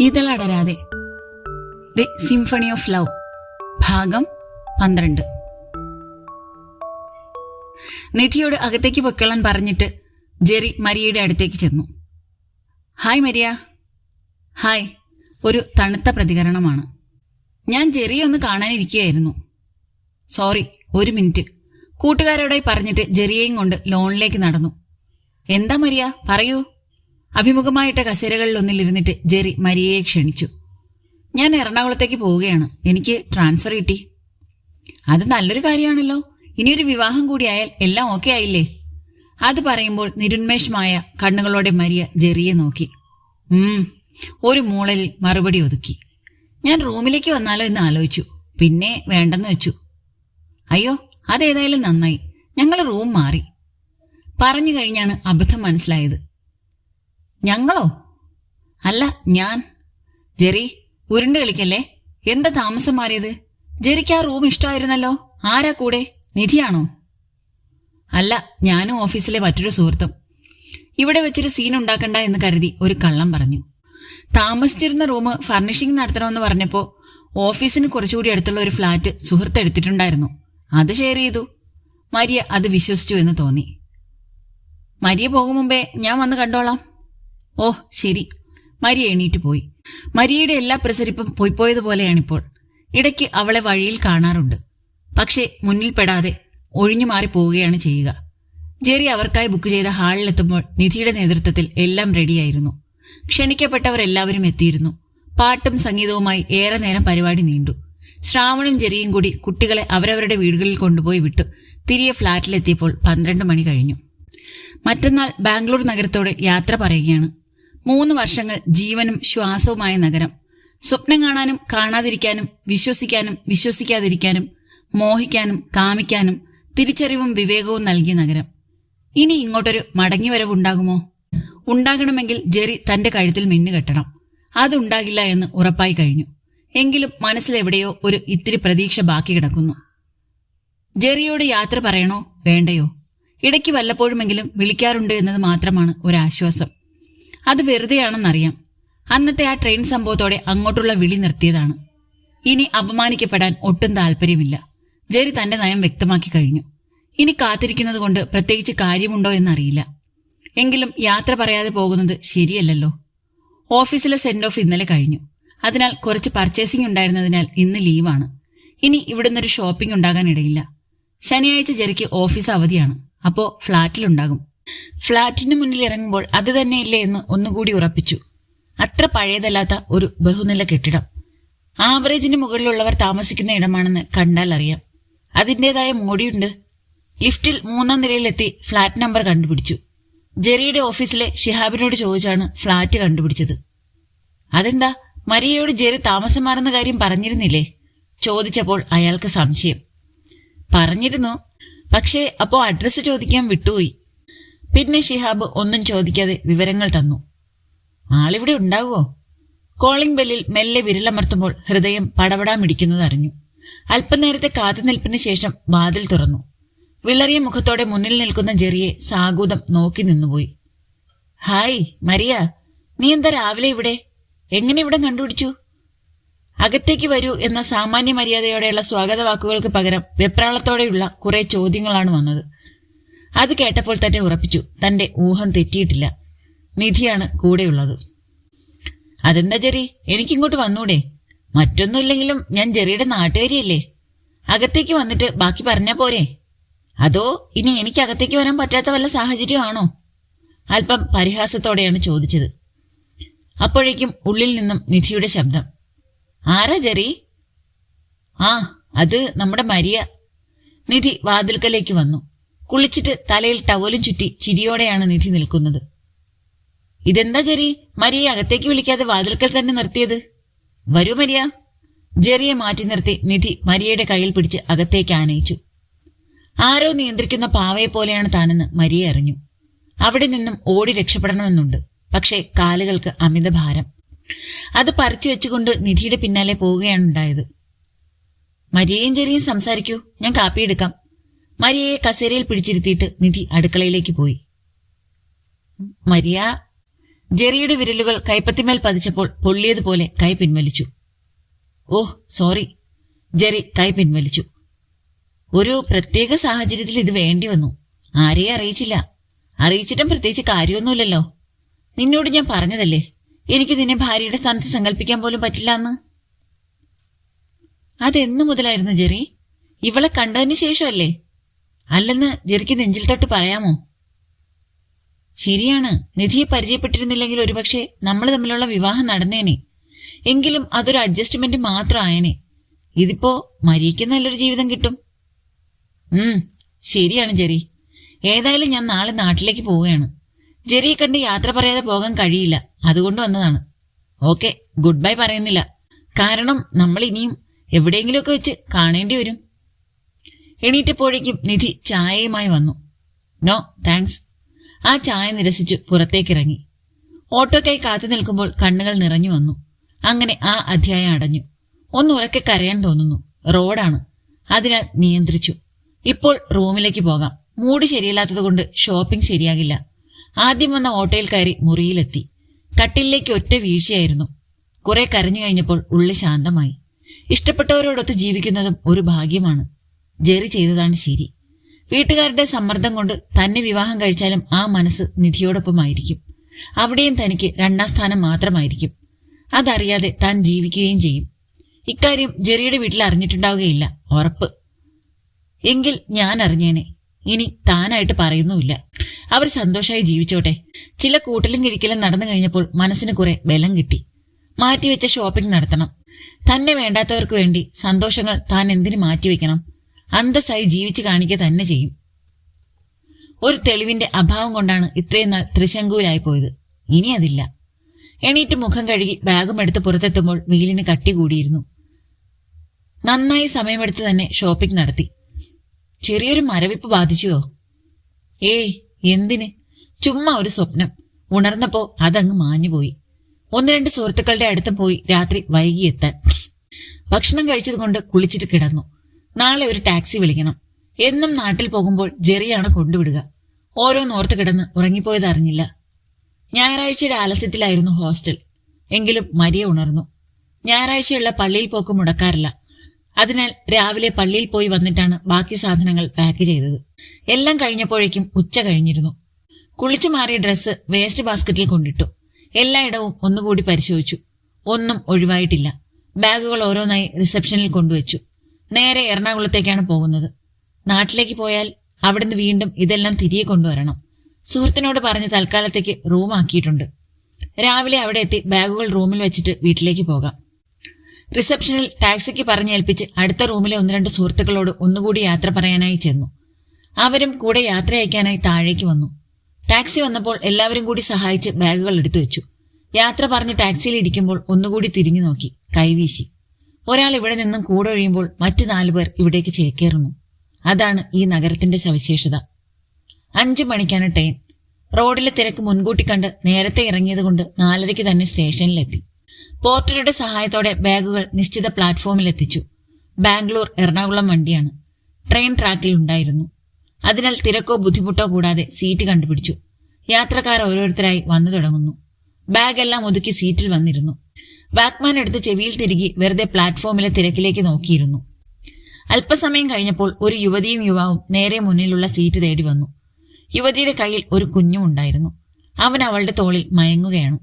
ഇതളടരാതെ. The symphony of love ഭാഗം പന്ത്രണ്ട്. നിധിയോട് അകത്തേക്ക് പൊയ്ക്കൊള്ളാൻ പറഞ്ഞിട്ട് ജെറി മരിയയുടെ അടുത്തേക്ക് ചെന്നു. Hi Maria. ഹായ്. ഒരു തണുത്ത പ്രതികരണമാണ്. ഞാൻ ജെറിയെ ഒന്ന് കാണാനിരിക്കുകയായിരുന്നു. സോറി ഒരു മിനിറ്റ്. കൂട്ടുകാരോടായി പറഞ്ഞിട്ട് ജെറിയെയും കൊണ്ട് ലോണിലേക്ക് നടന്നു. എന്താ മരിയ? പറയൂ. അഭിമുഖമായിട്ട കസേരകളിൽ ഒന്നിലിരുന്നിട്ട് ജെറി മരിയയെ ക്ഷണിച്ചു. ഞാൻ എറണാകുളത്തേക്ക് പോവുകയാണ്. എനിക്ക് ട്രാൻസ്ഫർ കിട്ടി. അത് നല്ലൊരു കാര്യമാണല്ലോ. ഇനിയൊരു വിവാഹം കൂടിയായാൽ എല്ലാം ഓക്കെ ആയില്ലേ? അത് പറയുമ്പോൾ നിരുന്മേഷമായ കണ്ണുകളോടെ മരിയ ജെറിയെ നോക്കി. ഉം ഒരു മൂളലിൽ മറുപടി ഒതുക്കി. ഞാൻ റൂമിലേക്ക് വന്നാലോ എന്ന് ആലോചിച്ചു. പിന്നെ വേണ്ടെന്ന് വെച്ചു. അയ്യോ അതേതായാലും നന്നായി. ഞങ്ങൾ റൂം മാറി. പറഞ്ഞു കഴിഞ്ഞാണ് അബദ്ധം മനസ്സിലായത്. ഞങ്ങളോ? അല്ല ഞാൻ. ജെറി ഉരുണ്ട് കളിക്കല്ലേ? എന്താ താമസം മാറിയത്? ജെറിക്ക് ആ റൂം ഇഷ്ടമായിരുന്നല്ലോ. ആരാ കൂടെ? നിധിയാണോ? അല്ല ഞാനും ഓഫീസിലെ മറ്റൊരു സുഹൃത്തും. ഇവിടെ വെച്ചൊരു സീൻ ഉണ്ടാക്കണ്ട എന്ന് കരുതി ഒരു കള്ളം പറഞ്ഞു. താമസിച്ചിരുന്ന റൂം ഫർണിഷിംഗ് നടത്തണമെന്ന് പറഞ്ഞപ്പോൾ ഓഫീസിന് കുറച്ചുകൂടി അടുത്തുള്ള ഒരു ഫ്ലാറ്റ് സുഹൃത്ത് എടുത്തിട്ടുണ്ടായിരുന്നു. അത് ഷെയർ ചെയ്തു. മരിയ അത് വിശ്വസിച്ചു എന്ന് തോന്നി. മരിയ പോകും മുമ്പേ ഞാൻ വന്ന് കണ്ടോളാം. ഓ ശരി. മരിയ എണീറ്റ് പോയി. മരിയയുടെ എല്ലാ പ്രസരിപ്പും പോയിപ്പോയതുപോലെയാണിപ്പോൾ ഇടയ്ക്ക് അവളെ വഴിയിൽ കാണാറുണ്ട്. പക്ഷേ മുന്നിൽ പെടാതെ ഒഴിഞ്ഞു മാറി പോവുകയാണ് ചെയ്യുക. ജെറി അവർക്കായി ബുക്ക് ചെയ്ത ഹാളിലെത്തുമ്പോൾ നിധിയുടെ നേതൃത്വത്തിൽ എല്ലാം റെഡിയായിരുന്നു. ക്ഷണിക്കപ്പെട്ടവരെല്ലാവരും എത്തിയിരുന്നു. പാട്ടും സംഗീതവുമായി ഏറെ നേരം പരിപാടി നീണ്ടു. ശ്രാവണും ജെറിയും കൂടി കുട്ടികളെ അവരവരുടെ വീടുകളിൽ കൊണ്ടുപോയി വിട്ടു തിരികെ ഫ്ളാറ്റിലെത്തിയപ്പോൾ പന്ത്രണ്ട് മണി കഴിഞ്ഞു. മറ്റന്നാൾ ബാംഗ്ലൂർ നഗരത്തോട് യാത്ര പറയുകയാണ്. മൂന്ന് വർഷങ്ങൾ ജീവനും ശ്വാസവുമായ നഗരം. സ്വപ്നം കാണാനും കാണാതിരിക്കാനും വിശ്വസിക്കാനും വിശ്വസിക്കാതിരിക്കാനും മോഹിക്കാനും കാമിക്കാനും തിരിച്ചറിവും വിവേകവും നൽകിയ നഗരം. ഇനി ഇങ്ങോട്ടൊരു മടങ്ങിവരവുണ്ടാകുമോ? ഉണ്ടാകണമെങ്കിൽ ജെറി തന്റെ കഴുത്തിൽ മിന്നുകെട്ടണം അതുണ്ടാകില്ല എന്ന് ഉറപ്പായി കഴിഞ്ഞു. എങ്കിലും മനസ്സിലെവിടെയോ ഒരു ഇത്തിരി പ്രതീക്ഷ ബാക്കി കിടക്കുന്നു. ജെറിയോട് യാത്ര പറയണോ? വേണ്ടയോ? ഇടയ്ക്ക് വല്ലപ്പോഴുമെങ്കിലും വിളിക്കാറുണ്ട് എന്നത് മാത്രമാണ് ഒരാശ്വാസം. അത് വെറുതെയാണെന്നറിയാം. അന്നത്തെ ആ ട്രെയിൻ സംഭവത്തോടെ അങ്ങോട്ടുള്ള വിളി നിർത്തിയതാണ്. ഇനി അപമാനിക്കപ്പെടാൻ ഒട്ടും താല്പര്യമില്ല. ജെറി തന്റെ നയം വ്യക്തമാക്കി കഴിഞ്ഞു. ഇനി കാത്തിരിക്കുന്നത് കൊണ്ട് പ്രത്യേകിച്ച് കാര്യമുണ്ടോ എന്നറിയില്ല. എങ്കിലും യാത്ര പറയാതെ പോകുന്നത് ശരിയല്ലല്ലോ. ഓഫീസിലെ സെൻഡ് ഓഫ് ഇന്നലെ കഴിഞ്ഞു. അതിനാൽ കുറച്ച് പർച്ചേസിംഗ് ഉണ്ടായിരുന്നതിനാൽ ഇന്ന് ലീവാണ്. ഇനി ഇവിടുന്നൊരു ഷോപ്പിംഗ് ഉണ്ടാകാൻ ഇടയില്ല ശനിയാഴ്ച ജെറിക്ക് ഓഫീസ് അവധിയാണ്. അപ്പോ ഫ്ളാറ്റിലുണ്ടാകും ഫ്ളാറ്റിന് മുന്നിൽ ഇറങ്ങുമ്പോൾ അത് തന്നെയല്ലേ എന്ന് ഒന്നുകൂടി ഉറപ്പിച്ചു. അത്ര പഴയതല്ലാത്ത ഒരു ബഹുനില കെട്ടിടം. ആവറേജിന് മുകളിലുള്ളവർ താമസിക്കുന്ന ഇടമാണെന്ന് കണ്ടാൽ അറിയാം. അതിന്റെതായ മോടിയുണ്ട്. ലിഫ്റ്റിൽ മൂന്നാം നിലയിലെത്തി ഫ്ളാറ്റ് നമ്പർ കണ്ടുപിടിച്ചു. ജെറിയുടെ ഓഫീസിലെ ഷിഹാബിനോട് ചോദിച്ചാണ് ഫ്ളാറ്റ് കണ്ടുപിടിച്ചത്. അതെന്താ? മരിയയോട് ജെറി താമസം മാറുന്ന കാര്യം പറഞ്ഞിരുന്നില്ലേ? ചോദിച്ചപ്പോൾ അയാൾക്ക് സംശയം. പറഞ്ഞിരുന്നു. പക്ഷേ അപ്പോ അഡ്രസ്സ് ചോദിക്കാൻ വിട്ടുപോയി. പിന്നെ ഷിഹാബ് ഒന്നും ചോദിക്കാതെ വിവരങ്ങൾ തന്നു. ആളിവിടെ ഉണ്ടാകുമോ കോളിംഗ് ബെല്ലിൽ മെല്ലെ വിരലമർത്തുമ്പോൾ ഹൃദയം പടപടാമിടിക്കുന്നത് അറിഞ്ഞു. അല്പനേരത്തെ കാത്തുനിൽപ്പിന് ശേഷം വാതിൽ തുറന്നു. വിളറിയ മുഖത്തോടെ മുന്നിൽ നിൽക്കുന്ന ജെറിയെ സാഗൂതം നോക്കി നിന്നുപോയി. Hi Maria. നീ എന്താ രാവിലെ ഇവിടെ? എങ്ങനെ ഇവിടെ കണ്ടുപിടിച്ചു? അകത്തേക്ക് വരൂ എന്ന സാമാന്യ മര്യാദയോടെയുള്ള സ്വാഗത വാക്കുകൾക്ക് പകരം വെപ്രാളത്തോടെയുള്ള കുറെ ചോദ്യങ്ങളാണ് വന്നത്. അത് കേട്ടപ്പോൾ തന്നെ ഉറപ്പിച്ചു. തന്റെ ഊഹം തെറ്റിയിട്ടില്ല. നിധിയാണ് കൂടെയുള്ളത്. അതെന്താ ജെറി? എനിക്കിങ്ങോട്ട് വന്നൂടെ? മറ്റൊന്നുമില്ലെങ്കിലും ഞാൻ ജെറിയുടെ നാട്ടുകാരിയല്ലേ? അകത്തേക്ക് വന്നിട്ട് ബാക്കി പറഞ്ഞാ പോരെ? അതോ ഇനി എനിക്ക് അകത്തേക്ക് വരാൻ പറ്റാത്ത വല്ല സാഹചര്യമാണോ അല്പം പരിഹാസത്തോടെയാണ് ചോദിച്ചത്. അപ്പോഴേക്കും ഉള്ളിൽ നിന്നും നിധിയുടെ ശബ്ദം. ആരാ ജെറി? ആ അത് നമ്മുടെ മരിയ. നിധി വാതിൽക്കലേക്ക് വന്നു. കുളിച്ചിട്ട് തലയിൽ ടവലും ചുറ്റി ചിരിയോടെയാണ് നിധി നിൽക്കുന്നത്. ഇതെന്താ ജെറി? മരിയെ അകത്തേക്ക് വിളിക്കാതെ വാതിൽക്കൽ തന്നെ നിർത്തിയത്? വരൂ മരിയ. ജെറിയെ മാറ്റി നിർത്തി നിധി മരിയയുടെ കയ്യിൽ പിടിച്ച് അകത്തേക്ക് ആനയിച്ചു. ആരോ നിയന്ത്രിക്കുന്ന പാവയെ പോലെയാണ് താനെന്ന് മരിയെ അറിഞ്ഞു. അവിടെ നിന്നും ഓടി രക്ഷപ്പെടണമെന്നുണ്ട്. പക്ഷേ കാലുകൾക്ക് അമിത ഭാരം. അത് പറിച്ചു വെച്ചുകൊണ്ട് നിധിയുടെ പിന്നാലെ പോവുകയാണ് ഉണ്ടായത്. മരിയയും ജെറിയും സംസാരിക്കൂ. ഞാൻ കാപ്പിയെടുക്കാം മരിയയെ കസേരയിൽ പിടിച്ചിരുത്തിയിട്ട് നിധി അടുക്കളയിലേക്ക് പോയി. മരിയ ജെറിയുടെ വിരലുകൾ കൈപ്പത്തിമേൽ പതിച്ചപ്പോൾ പൊള്ളിയതുപോലെ കൈ പിൻവലിച്ചു. ഓഹ് സോറി. ജെറി കൈ പിൻവലിച്ചു. ഒരു പ്രത്യേക സാഹചര്യത്തിൽ ഇത് വേണ്ടി വന്നു. ആരെയും അറിയിച്ചില്ല. അറിയിച്ചിട്ടും പ്രത്യേകിച്ച് കാര്യമൊന്നുമില്ലല്ലോ. നിന്നോട് ഞാൻ പറഞ്ഞതല്ലേ? എനിക്ക് നിന്നെ ഭാര്യയുടെ സ്ഥാനത്ത് സങ്കല്പിക്കാൻ പോലും പറ്റില്ല എന്ന്. അതെന്നു മുതലായിരുന്നു ജെറി. ഇവളെ കണ്ടതിന് ശേഷമല്ലേ? അല്ലെന്ന് ജെറിക്ക് നെഞ്ചിൽ തൊട്ട് പറയാമോ? ശരിയാണ്. നിധിയെ പരിചയപ്പെട്ടിരുന്നില്ലെങ്കിൽ ഒരുപക്ഷെ നമ്മൾ തമ്മിലുള്ള വിവാഹം നടന്നേനെ. എങ്കിലും അതൊരു അഡ്ജസ്റ്റ്മെന്റ് മാത്രം ഇതിപ്പോ മരിക്ക് നല്ലൊരു ജീവിതം കിട്ടും. ഉം ശരിയാണ് ജെറി. ഏതായാലും ഞാൻ നാളെ നാട്ടിലേക്ക് പോവുകയാണ്. ജെറിയെ കണ്ട് യാത്ര പറയാതെ പോകാൻ കഴിയില്ല. അതുകൊണ്ട് വന്നതാണ്. ഓക്കെ ഗുഡ് ബൈ പറയുന്നില്ല. കാരണം നമ്മൾ ഇനിയും എവിടെയെങ്കിലുമൊക്കെ വെച്ച് കാണേണ്ടി വരും. എണീറ്റപ്പോഴേക്കും നിധി ചായയുമായി വന്നു. No thanks. ആ ചായ നിരസിച്ചു പുറത്തേക്കിറങ്ങി. ഓട്ടോക്കായി കാത്തു നിൽക്കുമ്പോൾ കണ്ണുകൾ നിറഞ്ഞു വന്നു. അങ്ങനെ ആ അധ്യായം അടഞ്ഞു. ഒന്ന് ഉറക്കെ കരയാൻ തോന്നുന്നു. റോഡാണ്. അതിനാൽ നിയന്ത്രിച്ചു. ഇപ്പോൾ റൂമിലേക്ക് പോകാം. മൂഡ് ശരിയല്ലാത്തതുകൊണ്ട് ഷോപ്പിംഗ് ശരിയാകില്ല. ആദ്യം വന്ന ഓട്ടോയിൽ കയറി മുറിയിലെത്തി. കട്ടിലേക്ക് ഒറ്റ വീഴ്ചയായിരുന്നു. കുറെ കരഞ്ഞു കഴിഞ്ഞപ്പോൾ ഉള്ളി ശാന്തമായി. ഇഷ്ടപ്പെട്ടവരോടൊത്ത് ജീവിക്കുന്നതും ഒരു ഭാഗ്യമാണ്. ജെറി ചെയ്തതാണ് ശരി. വീട്ടുകാരുടെ സമ്മർദ്ദം കൊണ്ട് തന്നെ വിവാഹം കഴിച്ചാലും ആ മനസ്സ് നിധിയോടൊപ്പമായിരിക്കും. അവിടെയും തനിക്ക് രണ്ടാം സ്ഥാനം മാത്രമായിരിക്കും. അതറിയാതെ താൻ ജീവിക്കുകയും ചെയ്യും. ഇക്കാര്യം ജെറിയുടെ വീട്ടിൽ അറിഞ്ഞിട്ടുണ്ടാവുകയില്ല. ഉറപ്പ്. എങ്കിൽ ഞാൻ അറിഞ്ഞേനെ. ഇനി താനായിട്ട് പറയുന്നുമില്ല. അവർ സന്തോഷമായി ജീവിച്ചോട്ടെ. ചില കൂട്ടലും കിഴിക്കലും നടന്നു കഴിഞ്ഞപ്പോൾ മനസ്സിന് കുറെ ബലം കിട്ടി. മാറ്റിവെച്ച ഷോപ്പിംഗ് നടത്തണം. തന്നെ വേണ്ടാത്തവർക്ക് വേണ്ടി സന്തോഷങ്ങൾ താൻ എന്തിനു മാറ്റിവെക്കണം? അന്തസ്സായി ജീവിച്ചു കാണിക്കുക തന്നെ ചെയ്യും. ഒരു തെളിവിന്റെ അഭാവം കൊണ്ടാണ് ഇത്രയും നാൾ ത്രിശങ്കുവിലായി പോയത്. ഇനി അതില്ല. എണീറ്റ് മുഖം കഴുകി ബാഗും എടുത്ത് പുറത്തെത്തുമ്പോൾ വീലിന് കട്ടി കൂടിയിരുന്നു. നന്നായി സമയമെടുത്ത് തന്നെ ഷോപ്പിംഗ് നടത്തി. ചെറിയൊരു മരവിപ്പ് ബാധിച്ചുവോ? ഏയ് എന്തിന്? ചുമ്മാ ഒരു സ്വപ്നം. ഉണർന്നപ്പോ അതങ്ങ് മാഞ്ഞുപോയി. ഒന്ന് രണ്ട് സുഹൃത്തുക്കളുടെ അടുത്ത് പോയി രാത്രി വൈകിയെത്താൻ. ഭക്ഷണം കഴിച്ചതുകൊണ്ട് കുളിച്ചിട്ട് കിടന്നു. നാളെ ഒരു ടാക്സി വിളിക്കണം. എന്നും നാട്ടിൽ പോകുമ്പോൾ ജെറിയാണ് കൊണ്ടുവിടുക. ഓരോന്നോർത്ത് കിടന്ന് ഉറങ്ങിപ്പോയത് അറിഞ്ഞില്ല. ഞായറാഴ്ചയുടെ ആലസ്യത്തിലായിരുന്നു ഹോസ്റ്റൽ. എങ്കിലും മരിയ ഉണർന്നു. ഞായറാഴ്ചയുള്ള പള്ളിയിൽ പോക്ക് മുടക്കാറില്ല. അതിനാൽ രാവിലെ പള്ളിയിൽ പോയി വന്നിട്ടാണ് ബാക്കി സാധനങ്ങൾ പാക്ക് ചെയ്തത്. എല്ലാം കഴിഞ്ഞപ്പോഴേക്കും ഉച്ച കഴിഞ്ഞിരുന്നു. കുളിച്ചു മാറിയ ഡ്രസ്സ് വേസ്റ്റ് ബാസ്ക്കറ്റിൽ കൊണ്ടിട്ടു. എല്ലായിടവും ഒന്നുകൂടി പരിശോധിച്ചു. ഒന്നും ഒഴിവായിട്ടില്ല. ബാഗുകൾ ഓരോന്നായി റിസപ്ഷനിൽ കൊണ്ടുവച്ചു. നേരെ എറണാകുളത്തേക്കാണ് പോകുന്നത്. നാട്ടിലേക്ക് പോയാൽ അവിടുന്ന് വീണ്ടും ഇതെല്ലാം തിരികെ കൊണ്ടുവരണം. സുഹൃത്തിനോട് പറഞ്ഞ് തൽക്കാലത്തേക്ക് റൂം ആക്കിയിട്ടുണ്ട്. രാവിലെ അവിടെ എത്തി ബാഗുകൾ റൂമിൽ വെച്ചിട്ട് വീട്ടിലേക്ക് പോകാം. റിസപ്ഷനിൽ ടാക്സിക്ക് പറഞ്ഞേൽപ്പിച്ച് അടുത്ത റൂമിലെ ഒന്ന് രണ്ട് സുഹൃത്തുക്കളോട് ഒന്നുകൂടി യാത്ര പറയാനായി ചെന്നു. അവരും കൂടെ യാത്ര അയക്കാനായി താഴേക്ക് വന്നു. ടാക്സി വന്നപ്പോൾ എല്ലാവരും കൂടി സഹായിച്ച് ബാഗുകൾ എടുത്തു വെച്ചു. യാത്ര പറഞ്ഞ് ടാക്സിയിൽ ഇരിക്കുമ്പോൾ ഒന്നുകൂടി തിരിഞ്ഞു നോക്കി. കൈവീശി. ഒരാൾ ഇവിടെ നിന്നും കൂടെ ഒഴിയുമ്പോൾ മറ്റു നാലുപേർ ഇവിടേക്ക് ചേക്കേറുന്നു. അതാണ് ഈ നഗരത്തിന്റെ സവിശേഷത. അഞ്ചു മണിക്കാണ് ട്രെയിൻ. റോഡിലെ തിരക്ക് മുൻകൂട്ടി കണ്ട് നേരത്തെ ഇറങ്ങിയതുകൊണ്ട് നാലരയ്ക്ക് തന്നെ സ്റ്റേഷനിലെത്തി. പോർട്ടറുടെ സഹായത്തോടെ ബാഗുകൾ നിശ്ചിത പ്ലാറ്റ്ഫോമിൽ എത്തിച്ചു ബാംഗ്ലൂർ എറണാകുളം വണ്ടിയാണ്. ട്രെയിൻ ട്രാക്കിൽ ഉണ്ടായിരുന്നു. അതിനാൽ തിരക്കോ ബുദ്ധിമുട്ടോ കൂടാതെ സീറ്റ് കണ്ടുപിടിച്ചു. യാത്രക്കാർ ഓരോരുത്തരായി വന്നു തുടങ്ങുന്നു. ബാഗെല്ലാം ഒതുക്കി സീറ്റിൽ വന്നിരുന്നു. വാക്മാൻ എടുത്ത് ചെവിയിൽ തിരികെ വെറുതെ പ്ലാറ്റ്ഫോമിലെ തിരക്കിലേക്ക് നോക്കിയിരുന്നു. അല്പസമയം കഴിഞ്ഞപ്പോൾ ഒരു യുവതിയും യുവാവും നേരെ മുന്നിലുള്ള സീറ്റ് തേടി വന്നു. യുവതിയുടെ കയ്യിൽ ഒരു കുഞ്ഞും ഉണ്ടായിരുന്നു. അവൻ അവളുടെ തോളിൽ മയങ്ങുകയാണ്.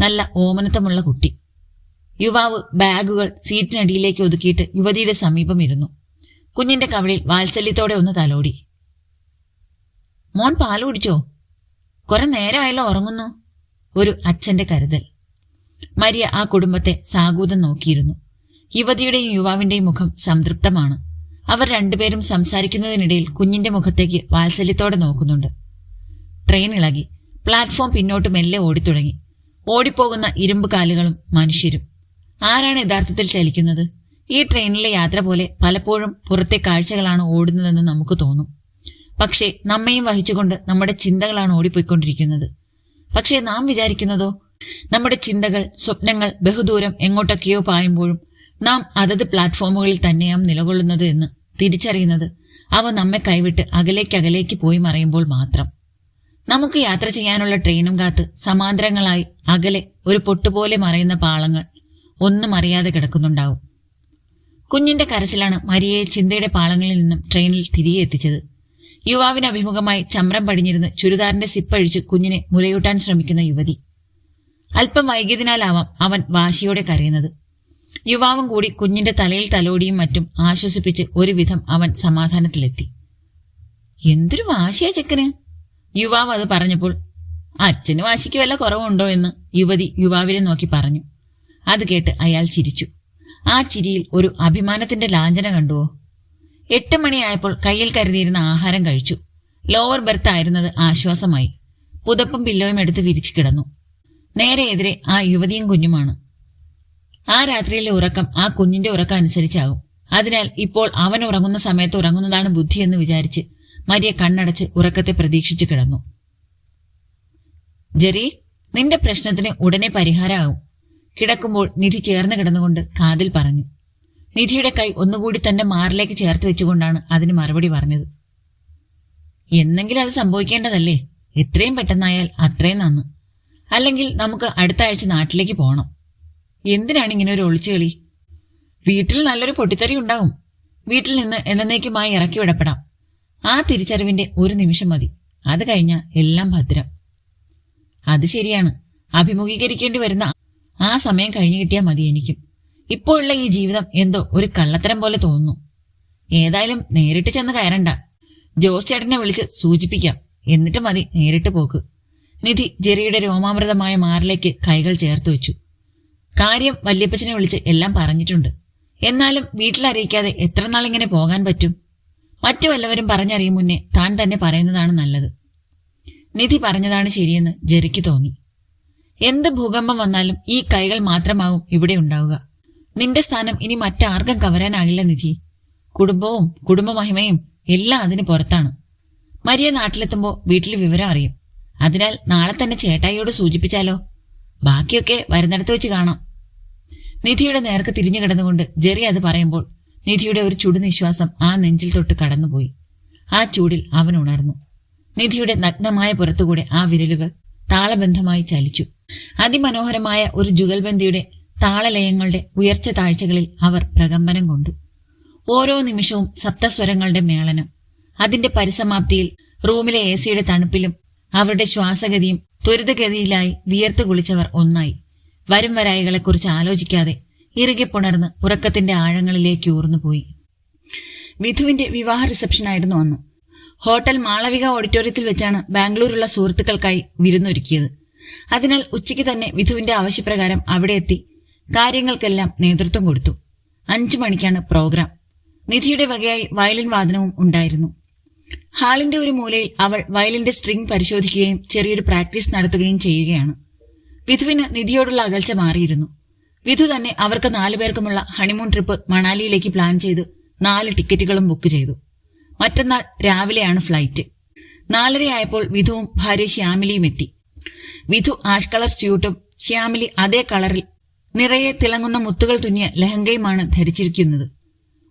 നല്ല ഓമനത്തമുള്ള കുട്ടി. യുവാവ് ബാഗുകൾ സീറ്റിനടിയിലേക്ക് ഒതുക്കിയിട്ട് യുവതിയുടെ സമീപം ഇരുന്നു. കുഞ്ഞിന്റെ കവളിൽ വാത്സല്യത്തോടെ ഒന്ന് തലോടി. മോൻ പാൽ കുടിച്ചോ? കുറെ നേരമായല്ലോ ഉറങ്ങുന്നു ഒരു അച്ഛന്റെ കരുതൽ. മരിയ ആ കുടുംബത്തെ സാഗൂതം നോക്കിയിരുന്നു. യുവതിയുടെയും യുവാവിന്റെയും മുഖം സംതൃപ്തമാണ്. അവർ രണ്ടുപേരും സംസാരിക്കുന്നതിനിടയിൽ കുഞ്ഞിന്റെ മുഖത്തേക്ക് വാത്സല്യത്തോടെ നോക്കുന്നുണ്ട്. ട്രെയിൻ ഇളകി. പ്ലാറ്റ്ഫോം പിന്നോട്ട് മെല്ലെ ഓടിത്തുടങ്ങി. ഓടിപ്പോകുന്ന ഇരുമ്പ് കാലുകളും മനുഷ്യരും. ആരാണ് യഥാർത്ഥത്തിൽ ചലിക്കുന്നത്? ഈ ട്രെയിനിലെ യാത്ര പോലെ പലപ്പോഴും പുറത്തെ കാഴ്ചകളാണ് ഓടുന്നതെന്ന് നമുക്ക് തോന്നും. പക്ഷേ നമ്മയും വഹിച്ചുകൊണ്ട് നമ്മുടെ ചിന്തകളാണ് ഓടിപ്പോയിക്കൊണ്ടിരിക്കുന്നത്. പക്ഷേ നാം വിചാരിക്കുന്നതോ? നമ്മുടെ ചിന്തകൾ സ്വപ്നങ്ങൾ ബഹുദൂരം എങ്ങോട്ടൊക്കെയോ പായുമ്പോഴും നാം അതത് പ്ലാറ്റ്ഫോമുകളിൽ തന്നെയാം നിലകൊള്ളുന്നത് എന്ന് തിരിച്ചറിയുന്നത്. അവ നമ്മെ കൈവിട്ട് അകലേക്കകലേക്ക് അകലേക്ക് പോയി മറയുമ്പോൾ മാത്രം. നമുക്ക് യാത്ര ചെയ്യാനുള്ള ട്രെയിനും കാത്ത് സമാന്തരങ്ങളായി അകലെ ഒരു പൊട്ടുപോലെ മറയുന്ന പാളങ്ങൾ ഒന്നും അറിയാതെ കിടക്കുന്നുണ്ടാവും. കുഞ്ഞിന്റെ കരച്ചിലാണ് മരിയയെ ചിന്തയുടെ പാളങ്ങളിൽ നിന്നും ട്രെയിനിൽ തിരികെ എത്തിച്ചത്. യുവാവിന് അഭിമുഖമായി ചമ്രം പടിഞ്ഞിരുന്ന് ചുരിദാറിന്റെ സിപ്പഴിച്ച് കുഞ്ഞിനെ മുലയൂട്ടാൻ ശ്രമിക്കുന്ന യുവതി. അല്പം വൈകിയതിനാലാവാം അവൻ വാശിയോടെ കരയുന്നത്. യുവാവും കൂടി കുഞ്ഞിന്റെ തലയിൽ തലോടിയും മറ്റും ആശ്വസിപ്പിച്ച് ഒരുവിധം അവൻ സമാധാനത്തിലെത്തി. എന്തൊരു വാശിയാ ചെക്കന്? യുവാവ് അത് പറഞ്ഞപ്പോൾ അച്ഛന് വാശിക്ക് വല്ല കുറവുണ്ടോ? എന്ന് യുവതി യുവാവിനെ നോക്കി പറഞ്ഞു. അത് കേട്ട് അയാൾ ചിരിച്ചു. ആ ചിരിയിൽ ഒരു അഭിമാനത്തിന്റെ ലാഞ്ചന കണ്ടുവോ? എട്ട് മണിയായപ്പോൾ കയ്യിൽ കരുതിയിരുന്ന ആഹാരം കഴിച്ചു. ലോവർ ബെർത്ത് ആയിരുന്നത് ആശ്വാസമായി. പുതപ്പും പില്ലോയും എടുത്ത് വിരിച്ചു കിടന്നു. നേരെ എതിരെ ആ യുവതിയും കുഞ്ഞുമാണ്. ആ രാത്രിയിലെ ഉറക്കം ആ കുഞ്ഞിന്റെ ഉറക്കം അനുസരിച്ചാകും. അതിനാൽ ഇപ്പോൾ അവൻ ഉറങ്ങുന്ന സമയത്ത് ഉറങ്ങുന്നതാണ് ബുദ്ധി എന്ന് വിചാരിച്ച് മരിയ കണ്ണടച്ച് ഉറക്കത്തെ പ്രതീക്ഷിച്ചു കിടന്നു. ജെറി നിന്റെ പ്രശ്നത്തിന് ഉടനെ പരിഹാരമാകും. കിടക്കുമ്പോൾ നിധി ചേർന്ന് കിടന്നുകൊണ്ട് കാതിൽ പറഞ്ഞു. നിധിയുടെ കൈ ഒന്നുകൂടി തന്റെ മാറിലേക്ക് ചേർത്ത് വെച്ചുകൊണ്ടാണ് അതിന് മറുപടി പറഞ്ഞത്. എന്നെങ്കിലും അത് സംഭവിക്കേണ്ടതല്ലേ? എത്രയും പെട്ടെന്നായാൽ അത്രയും നന്ന്. അല്ലെങ്കിൽ നമുക്ക് അടുത്ത ആഴ്ച നാട്ടിലേക്ക് പോകണം എന്തിനാണ് ഇങ്ങനെ ഒരു ഒളിച്ചുകളി വീട്ടിൽ നല്ലൊരു പൊട്ടിത്തെറി ഉണ്ടാവും. വീട്ടിൽ നിന്ന് എന്നേക്കുമായി ഇറക്കി വിടപ്പെടാം. ആ തിരിച്ചറിവിന്റെ ഒരു നിമിഷം മതി. അത് കഴിഞ്ഞാൽ എല്ലാം ഭദ്രം. അത് ശരിയാണ്. അഭിമുഖീകരിക്കേണ്ടി വരുന്ന ആ സമയം കഴിഞ്ഞു കിട്ടിയാൽ മതി എനിക്കും. ഇപ്പോഴുള്ള ഈ ജീവിതം എന്തോ ഒരു കള്ളത്തരം പോലെ തോന്നുന്നു. ഏതായാലും നേരിട്ട് ചെന്ന് കയറണ്ട. ജോസ് ചേട്ടനെ വിളിച്ച് സൂചിപ്പിക്കാം. എന്നിട്ട് മതി നേരിട്ട് പോക്ക്. നിധി ജെറിയുടെ രോമാമൃതമായ മാറിലേക്ക് കൈകൾ ചേർത്തു വെച്ചു. കാര്യം വല്യപ്പച്ചനെ വിളിച്ച് എല്ലാം പറഞ്ഞിട്ടുണ്ട്. എന്നാലും വീട്ടിലറിയിക്കാതെ എത്ര നാളിങ്ങനെ പോകാൻ പറ്റും? മറ്റു വല്ലവരും പറഞ്ഞറിയും മുന്നേ താൻ തന്നെ പറയുന്നതാണ് നല്ലത്. നിധി പറഞ്ഞതാണ് ശരിയെന്ന് ജെറിക്ക് തോന്നി. എന്ത് ഭൂകമ്പം വന്നാലും ഈ കൈകൾ മാത്രമാവും ഇവിടെ ഉണ്ടാവുക. നിന്റെ സ്ഥാനം ഇനി മറ്റാർക്കും കവരാനാകില്ല നിധി. കുടുംബവും കുടുംബമഹിമയും എല്ലാം അതിന് പുറത്താണ്. മരിയ നാട്ടിലെത്തുമ്പോൾ വീട്ടിൽ വിവരം അറിയും. അതിനാൽ നാളെ തന്നെ ചേട്ടായിയോട് സൂചിപ്പിച്ചാലോ? ബാക്കിയൊക്കെ വരുന്നിടത്ത് വെച്ച് കാണാം. നിധിയുടെ നേർക്ക് തിരിഞ്ഞു കിടന്നുകൊണ്ട് ജെറി അത് പറയുമ്പോൾ നിധിയുടെ ഒരു ചുടുനിശ്വാസം ആ നെഞ്ചിൽ തൊട്ട് കടന്നുപോയി. ആ ചൂടിൽ അവൻ ഉണർന്നു. നിധിയുടെ നഗ്നമായ പുറത്തുകൂടെ ആ വിരലുകൾ താളബന്ധമായി ചലിച്ചു. അതിമനോഹരമായ ഒരു ജുഗൽബന്ദിയുടെ താളലയങ്ങളുടെ ഉയർച്ച താഴ്ചകളിൽ അവർ പ്രകമ്പനം കൊണ്ടു. ഓരോ നിമിഷവും സപ്തസ്വരങ്ങളുടെ മേളനം. അതിന്റെ പരിസമാപ്തിയിൽ റൂമിലെ എ സിയുടെ തണുപ്പിലും അവരുടെ ശ്വാസഗതിയും ത്വരിതഗതിയിലായി വിയർത്തു കുളിച്ചവർ ഒന്നായി. വരും വരായികളെക്കുറിച്ച് ആലോചിക്കാതെ ഇറുകെ പുണർന്ന് ഉറക്കത്തിന്റെ ആഴങ്ങളിലേക്ക് ഊർന്നുപോയി. വിധുവിന്റെ വിവാഹ റിസപ്ഷനായിരുന്നു അന്ന്. ഹോട്ടൽ മാളവിക ഓഡിറ്റോറിയത്തിൽ വെച്ചാണ് ബാംഗ്ലൂരുള്ള സുഹൃത്തുക്കൾക്കായി വിരുന്നൊരുക്കിയത്. അതിനാൽ ഉച്ചയ്ക്ക് തന്നെ വിധുവിന്റെ ആവശ്യപ്രകാരം അവിടെ എത്തി കാര്യങ്ങൾക്കെല്ലാം നേതൃത്വം കൊടുത്തു. അഞ്ചു മണിക്കാണ് പ്രോഗ്രാം. നിധിയുടെ വകയായി വയലിൻ വാദനവും ഉണ്ടായിരുന്നു. ഹാളിന്റെ ഒരു മൂലയിൽ അവൾ വയലിന്റെ സ്ട്രിംഗ് പരിശോധിക്കുകയും ചെറിയൊരു പ്രാക്ടീസ് നടത്തുകയും ചെയ്യുകയാണ്. വിധുവിന് നിധിയോടുള്ള അകൽച്ച മാറിയിരുന്നു. വിധു തന്നെ അവർക്ക് നാലുപേർക്കുമുള്ള ഹണിമൂൺ ട്രിപ്പ് മണാലിയിലേക്ക് പ്ലാൻ ചെയ്ത് നാല് ടിക്കറ്റുകളും ബുക്ക് ചെയ്തു. മറ്റന്നാൾ രാവിലെയാണ് ഫ്ലൈറ്റ്. നാലരയായപ്പോൾ വിധുവും ഭാര്യ ശ്യാമിലിയും എത്തി. വിധു ആഷ് കളർ സ്യൂട്ടും ശ്യാമിലി അതേ കളറിൽ നിറയെ തിളങ്ങുന്ന മുത്തുകൾ തുന്നിയ ലഹങ്കയുമാണ് ധരിച്ചിരിക്കുന്നത്.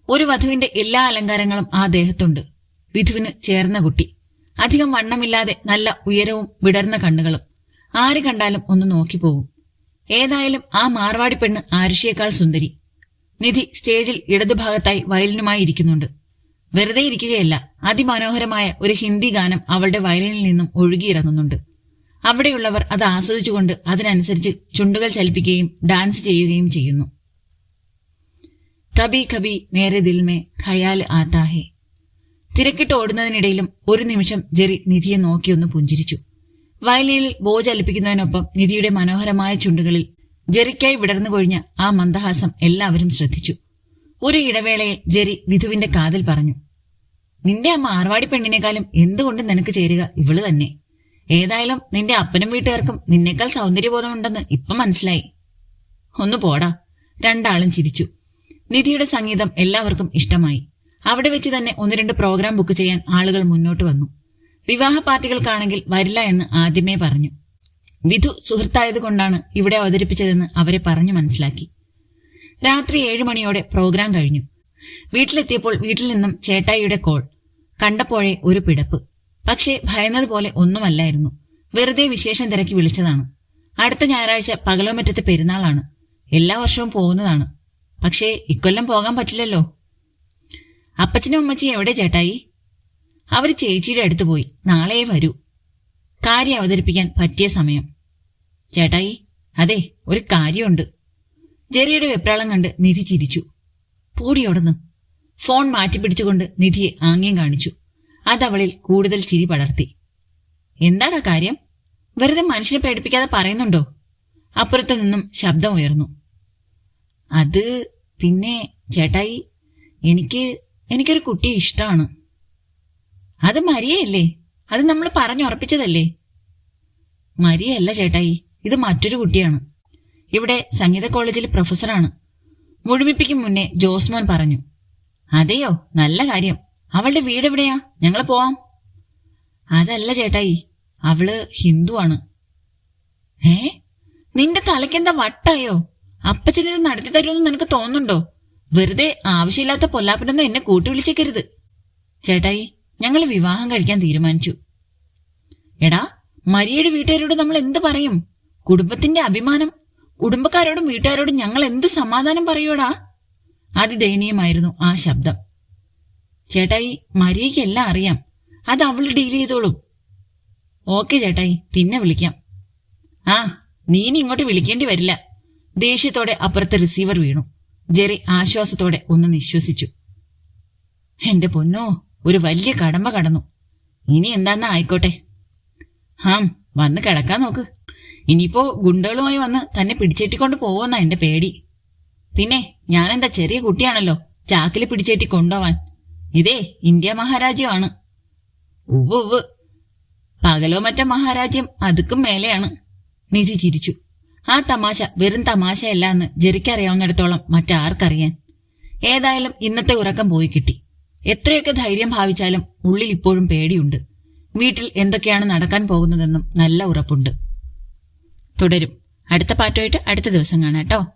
ഒരു വധുവിന്റെ എല്ലാ അലങ്കാരങ്ങളും ആ ദേഹത്തുണ്ട്. വിധുവിന് ചേർന്ന കുട്ടി. അധികം വണ്ണമില്ലാതെ നല്ല ഉയരവും വിടർന്ന കണ്ണുകളും. ആര് കണ്ടാലും ഒന്ന് നോക്കിപ്പോകും ഏതായാലും ആ മാർവാടി പെണ്ണ് ആരുഷിയേക്കാൾ സുന്ദരി. നിധി സ്റ്റേജിൽ ഇടതുഭാഗത്തായി വയലിനുമായി ഇരിക്കുന്നുണ്ട്. വെറുതെ ഇരിക്കുകയല്ല അതിമനോഹരമായ ഒരു ഹിന്ദി ഗാനം അവളുടെ വയലിനിൽ നിന്നും ഒഴുകിയിറങ്ങുന്നുണ്ട്. അവിടെയുള്ളവർ അത് ആസ്വദിച്ചുകൊണ്ട് അതിനനുസരിച്ച് ചുണ്ടുകൾ ചലിപ്പിക്കുകയും ഡാൻസ് ചെയ്യുകയും ചെയ്യുന്നു. കബി കബി മേരെ ദിൽമേ ഖയാൽ ആതാഹേ തിരക്കിട്ട് ഓടുന്നതിനിടയിലും ഒരു നിമിഷം ജെറി നിധിയെ നോക്കിയൊന്ന് പുഞ്ചിരിച്ചു. വയലിനിൽ ബോജലിപ്പിക്കുന്നതിനൊപ്പം നിധിയുടെ മനോഹരമായ ചുണ്ടുകളിൽ ജെറിക്കായി വിടർന്നു കൊഴിഞ്ഞ ആ മന്ദഹാസം എല്ലാവരും ശ്രദ്ധിച്ചു. ഒരു ഇടവേളയിൽ ജെറി വിധുവിന്റെ കാതിൽ പറഞ്ഞു നിന്റെ അമ്മ ആർവാടി പെണ്ണിനേക്കാളും എന്തുകൊണ്ട് നിനക്ക് ചേരുക ഇവൾ തന്നെ? ഏതായാലും നിന്റെ അപ്പനും വീട്ടുകാർക്കും നിന്നേക്കാൾ സൗന്ദര്യബോധമുണ്ടെന്ന് ഇപ്പം മനസ്സിലായി. ഒന്ന് പോടാ. രണ്ടാളും ചിരിച്ചു. നിധിയുടെ സംഗീതം എല്ലാവർക്കും ഇഷ്ടമായി. അവിടെ വെച്ച് തന്നെ ഒന്ന് രണ്ട് പ്രോഗ്രാം ബുക്ക് ചെയ്യാൻ ആളുകൾ മുന്നോട്ട് വന്നു. വിവാഹ പാർട്ടികൾക്കാണെങ്കിൽ വരില്ല എന്ന് ആദ്യമേ പറഞ്ഞു. വിധു സുഹൃത്തായതുകൊണ്ടാണ് ഇവിടെ അവതരിപ്പിച്ചതെന്ന് അവരെ പറഞ്ഞു മനസ്സിലാക്കി. രാത്രി ഏഴു മണിയോടെ പ്രോഗ്രാം കഴിഞ്ഞു. വീട്ടിലെത്തിയപ്പോൾ വീട്ടിൽ നിന്നും ചേട്ടായിയുടെ കോൾ കണ്ടപ്പോഴേ ഒരു പിടപ്പ്. പക്ഷേ ഭയന്നതുപോലെ ഒന്നുമല്ലായിരുന്നു. വെറുതെ വിശേഷം തിരക്കി വിളിച്ചതാണ്. അടുത്ത ഞായറാഴ്ച പകലോമറ്റത്തെ പെരുന്നാളാണ്. എല്ലാ വർഷവും പോകുന്നതാണ്. പക്ഷേ ഇക്കൊല്ലം പോകാൻ പറ്റില്ലല്ലോ. അപ്പച്ചനും അമ്മച്ചിയും എവിടെ ചേട്ടായി? അവർ ചേച്ചിയുടെ അടുത്ത് പോയി. നാളെ വരൂ. കാര്യം അവതരിപ്പിക്കാൻ പറ്റിയ സമയം. ചേട്ടായി അതെ ഒരു കാര്യമുണ്ട്. ജെറിയുടെ വെപ്രാളം കണ്ട് നിധി ചിരിച്ചു. പൂടിയോടന്ന് ഫോൺ മാറ്റി പിടിച്ചുകൊണ്ട് നിധിയെ ആംഗ്യം കാണിച്ചു. അതവളിൽ കൂടുതൽ ചിരി പടർത്തി. എന്താടാ കാര്യം? വെറുതെ മനുഷ്യനെ പേടിപ്പിക്കാതെ പറയുന്നുണ്ടോ? അപ്പുറത്തു നിന്നും ശബ്ദം ഉയർന്നു. അത് പിന്നെ ചേട്ടായി എനിക്ക് എനിക്കൊരു കുട്ടിയെ ഇഷ്ടമാണ്. അത് മരിയയല്ലേ? അത് നമ്മൾ പറഞ്ഞുറപ്പിച്ചതല്ലേ മരിയല്ല ചേട്ടായി ഇത് മറ്റൊരു കുട്ടിയാണ്. ഇവിടെ സംഗീത കോളേജിൽ പ്രൊഫസറാണ്. മുഴുമിപ്പിക്കും മുന്നേ ജോസ്മോൻ പറഞ്ഞു അതെയോ നല്ല കാര്യം. അവളുടെ വീട് എവിടെയാ? ഞങ്ങൾ പോവാം. അതല്ല ചേട്ടായി അവൾ ഹിന്ദുവാണ് ഏ? നിന്റെ തലയ്ക്കെന്താ വട്ടായോ? അപ്പച്ചനിത് നടത്തി തരുമെന്ന് നിനക്ക് തോന്നുന്നുണ്ടോ? വെറുതെ ആവശ്യമില്ലാത്ത പൊല്ലാപ്പിനൊന്നും എന്നെ കൂട്ടി വിളിച്ചേക്കരുത് ചേട്ടായി ഞങ്ങൾ വിവാഹം കഴിക്കാൻ തീരുമാനിച്ചു. എടാ മരിയയുടെ വീട്ടുകാരോട് നമ്മൾ എന്ത് പറയും? കുടുംബത്തിന്റെ അഭിമാനം കുടുംബക്കാരോടും വീട്ടുകാരോടും ഞങ്ങൾ എന്ത് സമാധാനം പറയൂടാ അതിദയനീയമായിരുന്നു ആ ശബ്ദം. ചേട്ടായി മരിയയ്ക്ക് എല്ലാം അറിയാം. അത് അവൾ ഡീൽ ചെയ്തോളും. ഓക്കെ ചേട്ടായി പിന്നെ വിളിക്കാം. ആ നീ ഇനി ഇങ്ങോട്ട് വിളിക്കേണ്ടി വരില്ല. ദേഷ്യത്തോടെ അപ്പുറത്തെ റിസീവർ വീണു. ജെറി ആശ്വാസത്തോടെ ഒന്ന് നിശ്വസിച്ചു. എന്റെ പൊന്നോ ഒരു വലിയ കടമ്പ കടന്നു. ഇനി എന്താന്നാ ആയിക്കോട്ടെ. ഹാം വന്ന് കിടക്കാൻ നോക്ക്. ഇനിയിപ്പോ ഗുണ്ടകളുമായി വന്ന് തന്നെ പിടിച്ചേറ്റിക്കൊണ്ട് പോവുമെന്നാ എന്റെ പേടി. പിന്നെ ഞാനെന്താ ചെറിയ കുട്ടിയാണല്ലോ ചാക്കിൽ പിടിച്ചേറ്റി കൊണ്ടുപോവാൻ. ഇതേ ഇന്ത്യ മഹാരാജ്യമാണ്. ഉവ്വ് ഉവ്വ്. പകലോ മറ്റ മഹാരാജ്യം അതുക്കും മേലെയാണ്. നിധി ചിരിച്ചു. ആ തമാശ വെറും തമാശയല്ല എന്ന് ജെറിക്കറിയാവുന്നിടത്തോളം മറ്റാർക്കറിയാൻ? ഏതായാലും ഇന്നത്തെ ഉറക്കം പോയി കിട്ടി. എത്രയൊക്കെ ധൈര്യം ഭാവിച്ചാലും ഉള്ളിൽ ഇപ്പോഴും പേടിയുണ്ട്. വീട്ടിൽ എന്തൊക്കെയാണ് നടക്കാൻ പോകുന്നതെന്നും നല്ല ഉറപ്പുണ്ട്. തുടരും. അടുത്ത പാട്ടുമായിട്ട് അടുത്ത ദിവസം കാണാം കേട്ടോ.